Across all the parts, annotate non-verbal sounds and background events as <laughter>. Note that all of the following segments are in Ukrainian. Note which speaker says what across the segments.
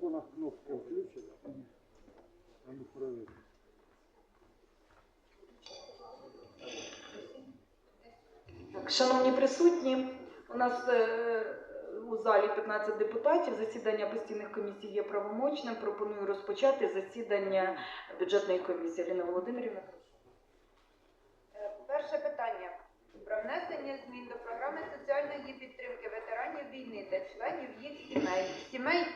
Speaker 1: телефонах кнопка включена. А ну.
Speaker 2: Так, шановні присутні, у нас е, у залі 15 депутатів. Засідання постійних комісій є правомочним. Пропоную розпочати засідання бюджетної комісії. Аліна Володимирівна.
Speaker 3: Е, Перше питання про внесення змін до програми соціальної підтримки ветеранів війни та членів їх сімей, сімей,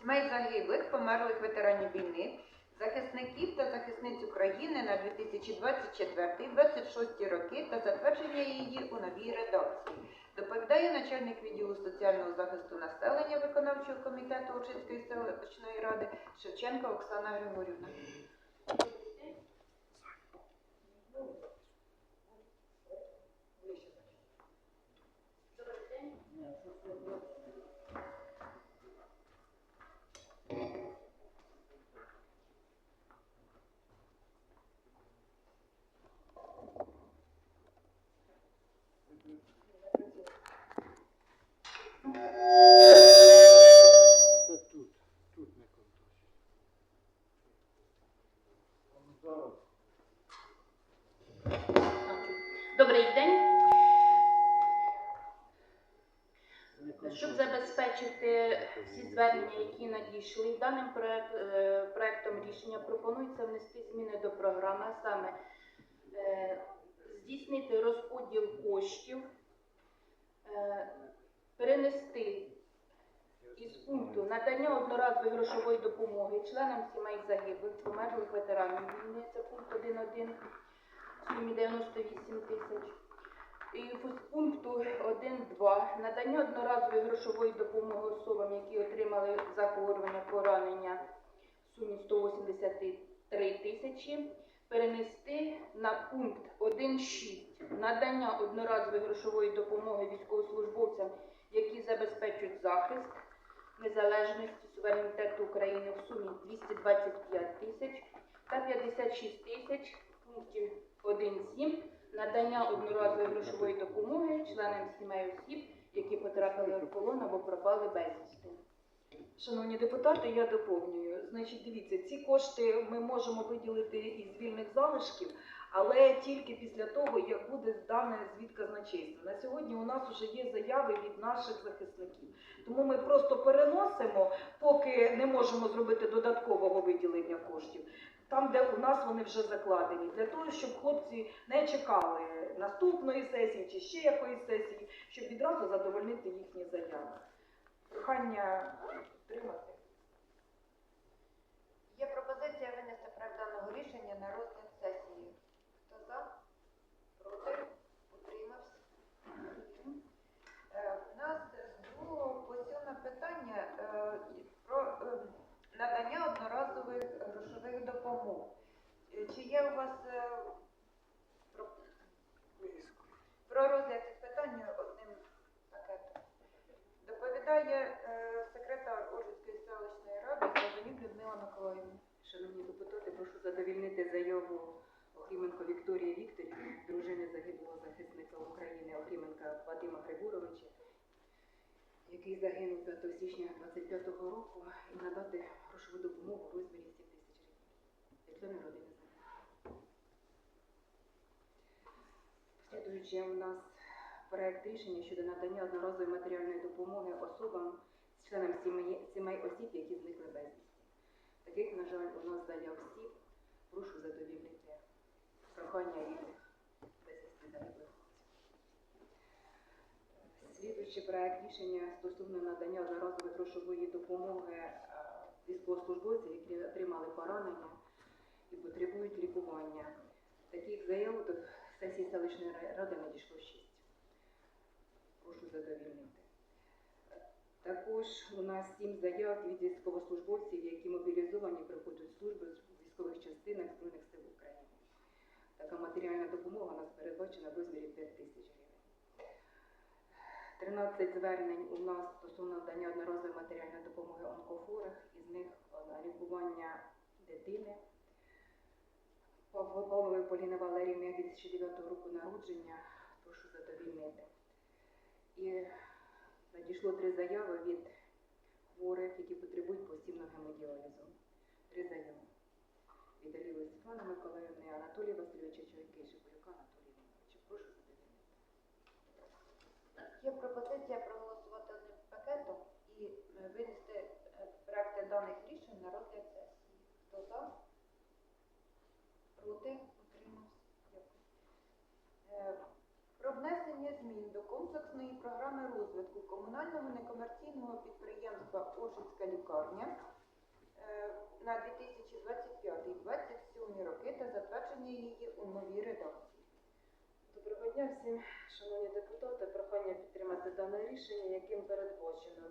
Speaker 3: сімей загиблих, померлих ветеранів війни, захисників та захисниць України на 2024-2026 роки та затвердження її у новій редакції. Доповідає начальник відділу соціального захисту населення виконавчого комітету Очинської селищної ради Шевченка Оксана Григорівна.
Speaker 4: Добрий день. Щоб забезпечити всі звернення, які надійшли, даним проект, е, рішення пропонується внести зміни до програми, саме е, здійснити розподіл коштів, е, перенести із пункту надання одноразової грошової допомоги членам сімей загиблих, померлих ветеранів війни, це пункт 1.1, в сумі 98 тисяч. І пункту 1.2 надання одноразової грошової допомоги особам, які отримали захворювання, поранення в сумі 183 тисячі, перенести на пункт 1.6 надання одноразової грошової допомоги військовослужбовцям, які забезпечують захист незалежності суверенітету України в сумі 225 тисяч та 56 тисяч в пункті 1.7 надання одноразової грошової допомоги членам сімей осіб, які потрапили в полон або пропали безвісти.
Speaker 2: Шановні депутати, я доповнюю. Значить, дивіться, ці кошти ми можемо виділити із вільних залишків, але тільки після того, як буде здане звіт казначейства. На сьогодні у нас вже є заяви від наших захисників. Тому ми просто переносимо, поки не можемо зробити додаткового виділення коштів. Там, де у нас вони вже закладені, для того, щоб хлопці не чекали наступної сесії чи ще якоїсь сесії, щоб відразу задовольнити їхні заяви. Прохання підтримати.
Speaker 3: Є пропозиція винести проект даного рішення на розгляд сесії. Хто за? Проти? Утримався? Е, У нас з другого по сьоме питання е, про е, надання одноразових грошових допомог. Е, Чи є у вас е, про, про розгляд цих питань одним пакетом? Доповідає е, секретар Оржицької селищної ради Славенюк Людмила Миколаївна.
Speaker 5: Шановні депутати, прошу задовільнити заяву Охріменко Вікторії Вікторівни, дружини загиблого захисника України Охріменка Вадима Григоровича, який загинув 5 січня 25 року, і надати грошову допомогу в розмірі 7 тисяч гривень членів родини. Слідуючи у нас проект рішення щодо надання одноразової матеріальної допомоги особам, членам сімей, сімей осіб, які зникли безвісті. Таких, на жаль, у нас заяв всіх. Прошу задовільнити прохання рідних безвісти загиблих. Слідуючий проект рішення стосовно надання одноразової грошової допомоги е, військовослужбовцям, які отримали поранення і потребують лікування. Таких заяв до сесії селищної ради надійшло 6. Прошу задовільнити. Також у нас сім заяв від військовослужбовців, які мобілізовані проходять службу в військових частинах Збройних сил України. Така матеріальна допомога у нас передбачена в розмірі 5 тисяч гривень. 13 звернень у нас стосовно надання одноразової матеріальної допомоги онкохворих, із них е, лікування дитини. Павлової Поліни Валерівни 2009 року народження. Прошу задовільнити. І надійшло три заяви від хворих, які потребують постійного гемодіалізу. Три заяви. Від Аліли Світлани Миколаївни, Анатолія Васильовича Чуйки, Шипилюка Анатолія Івановича. Прошу задовольнити.
Speaker 3: Є пропозиція проголосувати одним пакетом і е, винести е, проекти даних рішень на розгляд сесії. Хто за? Проти? Утримався? Дякую. Е, Про внесення змін до комплексної програми розвитку комунального некомерційного підприємства Ожицька лікарня е, на 2025-2027 роки та затвердження її у новій редакції.
Speaker 6: Доброго дня всім, шановні депутати. Прохання підтримати дане рішення, яким передбачено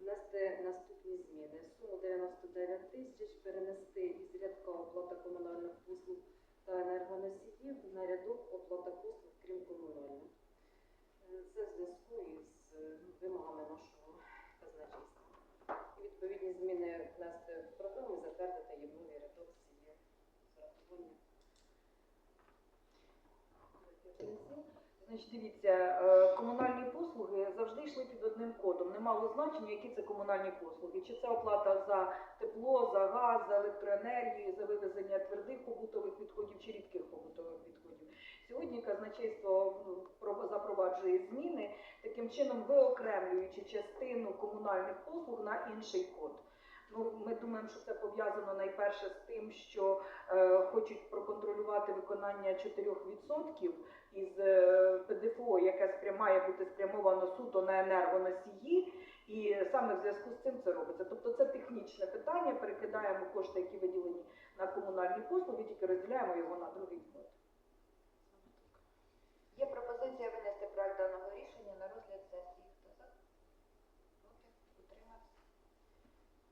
Speaker 6: внести наступні зміни. Суму 99 тисяч перенести із рядка оплата комунальних послуг та енергоносіїв на рядок оплата послуг, крім комунальних. Це в зв'язку із е, вимогами нашого казначейства. І відповідні зміни внести в програму і затвердити новій редакції з урахуванням.
Speaker 2: Значить, дивіться, е, комунальні послуги завжди йшли під одним кодом. Не мало значення, які це комунальні послуги. Чи це оплата за тепло, за газ, за електроенергію, за вивезення твердих побутових відходів чи рідких побутових відходів. Сьогодні казначейство ну, про- запроваджує зміни, таким чином виокремлюючи частину комунальних послуг на інший код. Ну, ми думаємо, що це пов'язано найперше з тим, що е, хочуть проконтролювати виконання 4% із е, ПДФО, яке має бути спрямовано суто на енергоносії, і саме в зв'язку з цим це робиться. Тобто це технічне питання, перекидаємо кошти, які виділені на комунальні послуги, тільки розділяємо його на другий код.
Speaker 3: Є пропозиція винести проект даного рішення на розгляд сесії. Хто за? Проти? Утримався?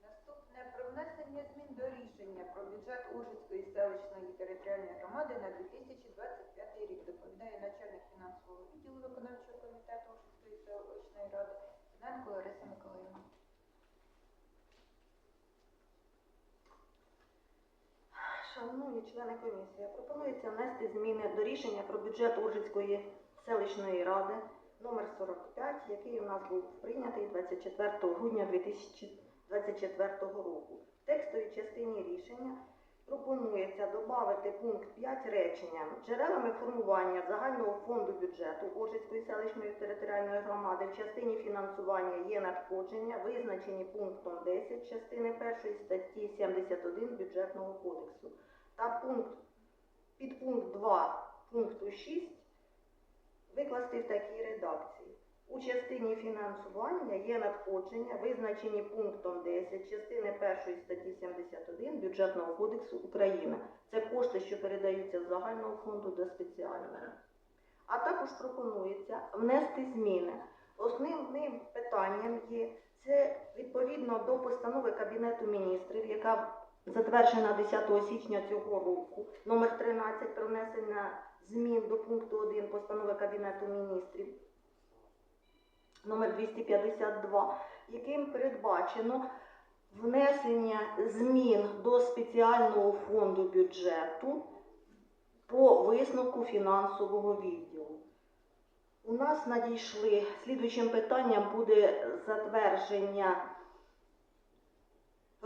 Speaker 3: Наступне про внесення змін до рішення про бюджет Ужицької селищної територіальної громади на 2025 рік. Доповідає начальник фінансового відділу виконавчого комітету Ужицької селищної ради Синенко Лариса Миколаївна.
Speaker 7: Шановні члени комісії, пропонується внести зміни до рішення про бюджет Ужицької селищної ради номер 45, який у нас був прийнятий 24 грудня 2024 року. В текстовій частині рішення пропонується додати пункт 5 речення джерелами формування загального фонду бюджету Ужицької селищної територіальної громади в частині фінансування є надходження, визначені пунктом 10 частини 1 статті 71 бюджетного кодексу та пункт підпункт 2 пункту 6 викласти в такій редакції. У частині фінансування є надходження, визначені пунктом 10 частини 1 статті 71 Бюджетного кодексу України. Це кошти, що передаються з загального фонду до спеціального. А також пропонується внести зміни. Основним питанням є це відповідно до постанови Кабінету міністрів, яка затверджена 10 січня цього року, номер 13 про внесення змін до пункту 1 постанови Кабінету міністрів номер 252, яким передбачено внесення змін до спеціального фонду бюджету по висновку фінансового відділу. У нас надійшли слідуючим питанням буде затвердження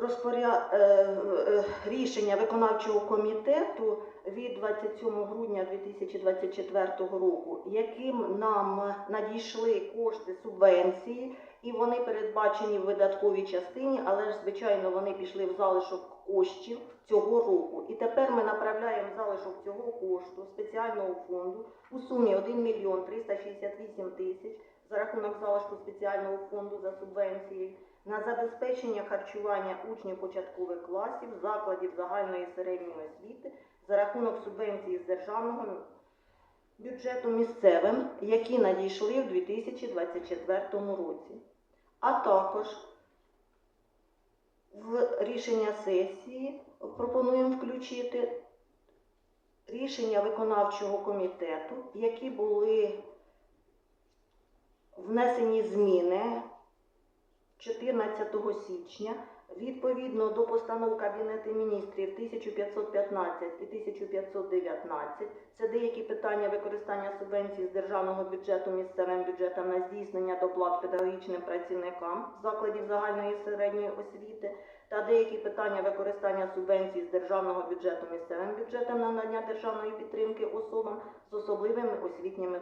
Speaker 7: розпоря... е, е, рішення виконавчого комітету від 27 грудня 2024 року, яким нам надійшли кошти субвенції, і вони передбачені в видатковій частині, але ж, звичайно, вони пішли в залишок коштів цього року. І тепер ми направляємо залишок цього кошту спеціального фонду у сумі 1 мільйон 368 тисяч за рахунок залишку спеціального фонду за субвенцією на забезпечення харчування учнів початкових класів закладів загальної середньої освіти за рахунок субвенції з державного бюджету місцевим, які надійшли в 2024 році. А також в рішення сесії пропонуємо включити рішення виконавчого комітету, які були внесені зміни 14 січня Відповідно до постанов Кабінету міністрів 1515 і 1519, це деякі питання використання субвенцій з державного бюджету місцевим бюджетам на здійснення доплат педагогічним працівникам закладів загальної середньої освіти та деякі питання використання субвенцій з державного бюджету місцевим бюджетом на надання державної підтримки особам з особливими освітніми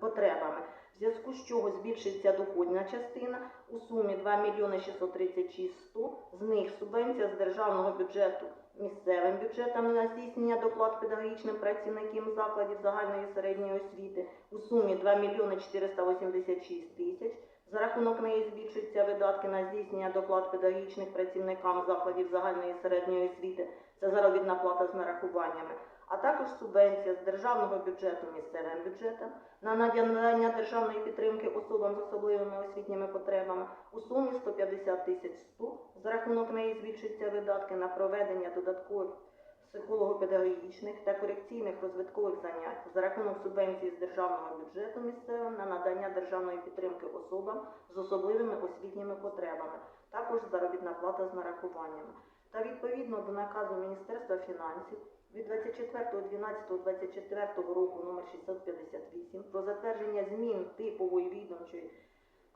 Speaker 7: потребами, в зв'язку з чого збільшиться доходна частина у сумі 2 мільйони 636 100, з них субвенція з державного бюджету місцевим бюджетам на здійснення доплат педагогічним працівникам закладів загальної середньої освіти у сумі 2 мільйони 486 тисяч, за рахунок неї збільшуються видатки на здійснення доплат педагогічних працівникам закладів загальної середньої освіти. Це заробітна плата з нарахуваннями, а також субвенція з державного бюджету місцевим бюджетом на надання державної підтримки особам з особливими освітніми потребами у сумі 150 тисяч 100. За рахунок неї збільшуються видатки на проведення додаткових психолого-педагогічних та корекційних розвиткових занять за рахунок субвенції з державного бюджету місцевим на надання державної підтримки особам з особливими освітніми потребами, також заробітна плата з нарахуваннями. Та відповідно до наказу Міністерства фінансів від 24.12.24 року номер 658 про затвердження змін типової відомчої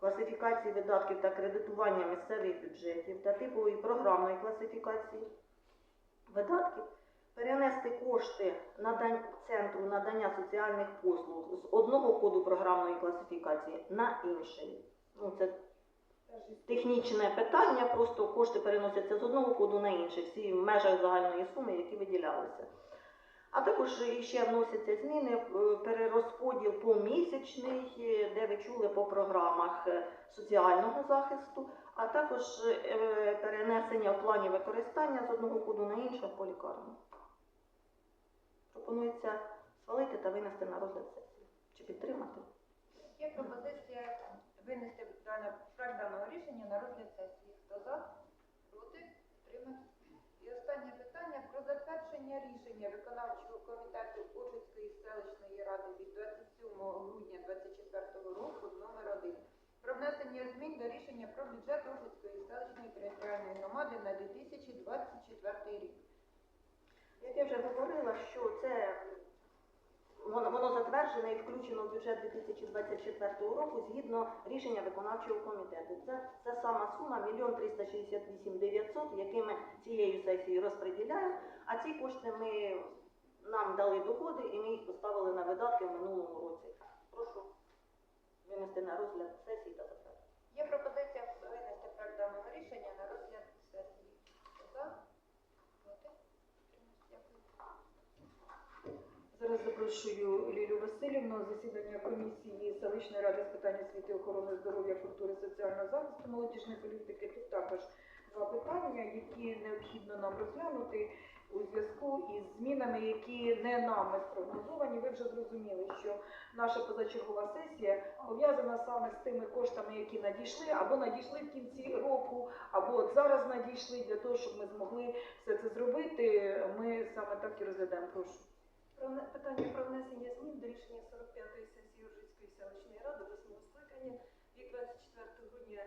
Speaker 7: класифікації видатків та кредитування місцевих бюджетів та типової програмної класифікації видатків перенести кошти центру надання соціальних послуг з одного коду програмної класифікації на інший. Ну, це технічне питання, просто кошти переносяться з одного коду на інший, всі в межах загальної суми, які виділялися. А також ще вносяться зміни, е, перерозподіл помісячний, е, де ви чули по програмах е, соціального захисту, а також перенесення в плані використання з одного коду на інший по лікарні. Пропонується схвалити та винести на розгляд сесії. Чи підтримати?
Speaker 3: Є пропозиція винести дане проект даного рішення на розгляд сесії. Хто за? Проти? Підтримати? І останнє питання про затвердження рішення виконавчого комітету Ужгородської селищної ради від 27 грудня 2024 року номер 1 про внесення змін до рішення про бюджет Ужгородської селищної територіальної громади на 2024 рік.
Speaker 7: Як я вже говорила, що це воно, воно затверджене і включено в бюджет 2024 року згідно рішення виконавчого комітету. Це та сама сума 1 368 900, які ми цією сесією розподіляємо, а ці кошти ми нам дали доходи і ми їх поставили на видатки в минулому році. Прошу винести на розгляд сесії та затвердити.
Speaker 3: Є пропозиція винести проект даного рішення на розгляд сесії. Хто за? Проти? Дякую.
Speaker 2: Зараз запрошую Лілю Васильівну засідання комісії селищної ради з питань освіти, охорони здоров'я, культури, соціального захисту, молодіжної політики. Тут також два питання, які необхідно нам розглянути у зв'язку із змінами, які не нами спрогнозовані. Ви вже зрозуміли, що наша позачергова сесія пов'язана саме з тими коштами, які надійшли, або надійшли в кінці року, або от зараз надійшли для того, щоб ми змогли все це зробити. Ми саме так і розглядаємо. Прошу.
Speaker 8: Питання про внесення змін до рішення 45-ї сесії Уржицької селищної ради 8 скликання від 24 грудня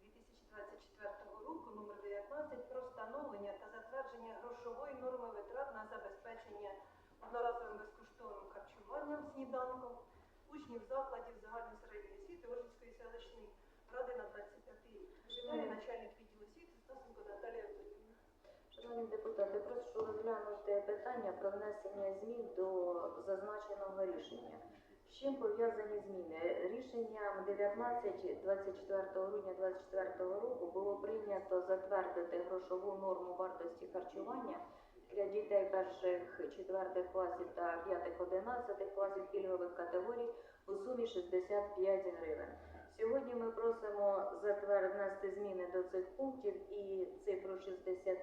Speaker 8: 2024 року номер 19 про встановлення та затвердження грошової норми витрат на забезпечення одноразовим безкоштовним харчуванням сніданком учнів закладів загальної середньої освіти Ужгородської селищної ради на 25 рік. Вживає начальник відділу освіти Стасенко Наталія Анатоліївна.
Speaker 9: Шановні депутати, прошу розглянути питання про внесення змін до зазначеного рішення. З чим пов'язані зміни? Рішенням 19 24 грудня 2024 року було прийнято затвердити грошову норму вартості харчування для дітей перших четвертих класів та п'ятих одинадцятих класів пільгових категорій у сумі 65 гривень. Сьогодні ми просимо затвердити зміни до цих пунктів і цифру 65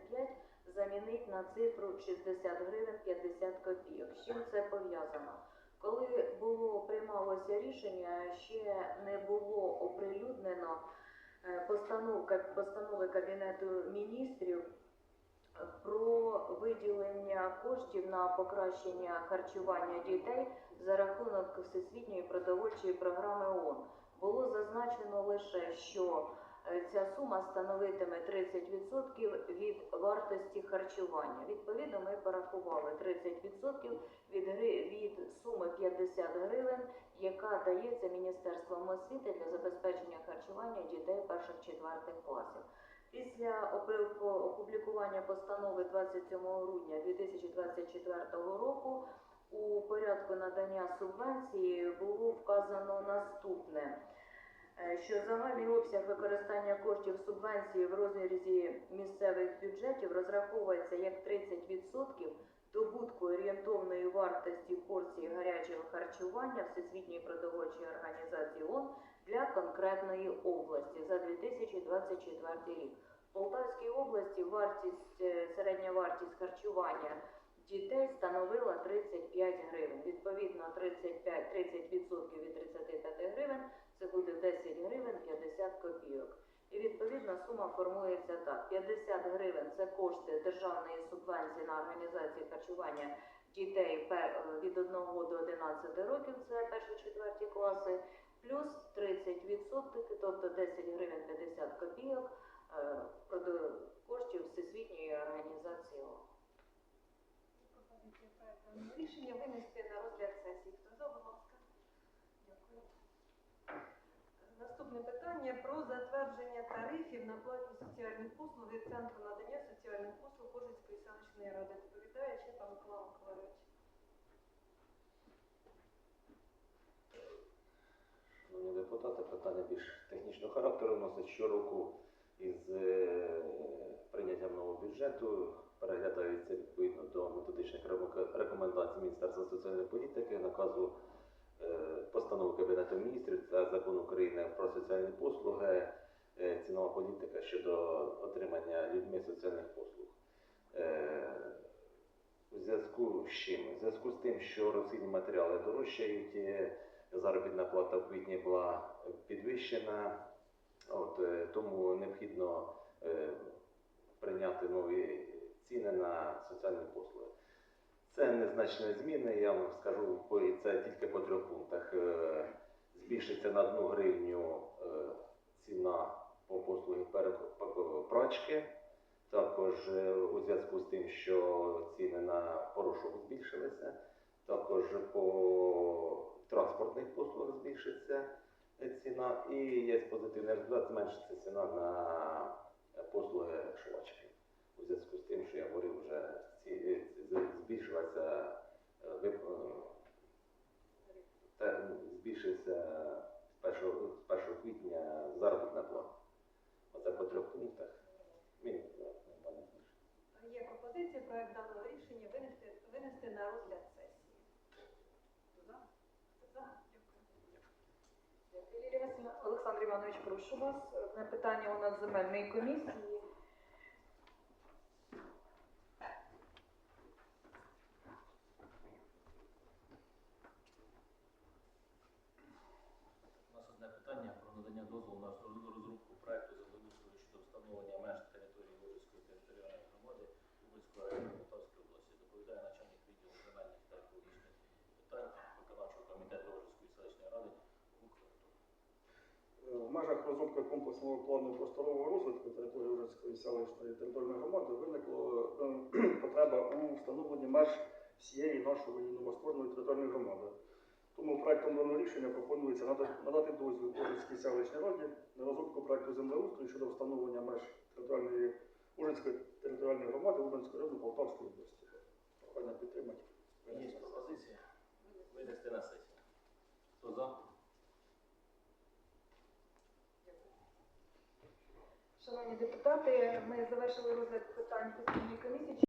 Speaker 9: замінити на цифру 60 гривень 50 копійок. З чим це пов'язано? Коли було приймалося рішення, ще не було оприлюднено е, постанови Кабінету міністрів про виділення коштів на покращення харчування дітей за рахунок Всесвітньої продовольчої програми ООН. Було зазначено лише, що ця сума становитиме 30% від вартості харчування. Відповідно, ми порахували 30% від, від суми 50 гривень, яка дається Міністерством освіти для забезпечення харчування дітей перших-четвертих класів. Після опублікування постанови 27 грудня 2024 року у порядку надання субвенції було вказано наступне. Е, Що загальний обсяг використання коштів субвенції в розрізі місцевих бюджетів розраховується як 30% добутку орієнтовної вартості порції гарячого харчування Всесвітньої продовольчої організації ООН для конкретної області за 2024 рік. В Полтавській області вартість, е, середня вартість харчування дітей становила 35 гривень. Відповідно, 35, 30% від 35 гривень це буде 10 гривень 50 копійок. І відповідна сума формується так: 50 гривень це кошти державної субвенції на організацію харчування дітей від 1 до 11 років, це перші-четверті класи, плюс 30%, тобто 10 гривень 50 копійок е, коштів Всесвітньої організації.
Speaker 8: Рішення винести на розгляд сесії. Хто за, будь ласка? Дякую. Наступне питання про затвердження тарифів на платні соціальні послуги Центру надання соціальних послуг Кожицької селищної ради. Доповідає Чепа Микола Миколайович.
Speaker 10: Шановні депутати, питання більш технічного характеру вносить щороку із е, прийняттям нового бюджету. Переглядається відповідно до методичних рекомендацій Міністерства соціальної політики, наказу е, постанови Кабінету міністрів та закон України про соціальні послуги, цінова політика щодо отримання людьми соціальних послуг. Е, У зв'язку з чим? У зв'язку з тим, що розхідні матеріали дорожчають. е, заробітна плата в квітні була підвищена, от, е, тому необхідно е, прийняти нові ціни на соціальні послуги. Це незначні зміни, я вам скажу, це тільки по трьох пунктах. Е, Збільшиться на 1 гривню е, ціна по послуги прачки. Також е, у зв'язку з тим, що ціни на порошок збільшилися, також по транспортних послуг збільшиться е, ціна, і є позитивний результат, зменшиться ціна на послуги швачки. У зв'язку з тим, що я говорив, вже е, збільшилася збільшився 1, з 1 квітня заробітна плата. Оце по трьох пунктах. Мінімум, ну.
Speaker 8: Є пропозиція проект даного рішення винести, винести на розгляд сесії. Дякую.
Speaker 9: Дякую, Лілія Олександр Іванович, прошу вас. Одне питання у нас земельної комісії.
Speaker 11: У нас одне питання про надання дозволу на розробку проекту землеустрою щодо встановлення меж території Ложицької територіальної громади Луганського району Полтавської області. Доповідає начальник відділу земельних та екологічних питань виконавчого комітету Ложицької селищної ради Лук Артур.
Speaker 1: Розробки комплексного плану просторового розвитку території Ужицької селищної територіальної громади виникла е, <clears throat> потреба у встановленні меж всієї нашої новоствореної територіальної громади. Тому проектом даного рішення пропонується надати дозвіл Ужицькій селищній раді на розробку проекту землеустрою щодо встановлення меж територіальної Ужицької територіальної громади Ужинської району Полтавської області. Прохання підтримати.
Speaker 11: Є пропозиція винести на сесію. Хто за?
Speaker 9: Шановні депутати, ми завершили розгляд питань постійної комісії.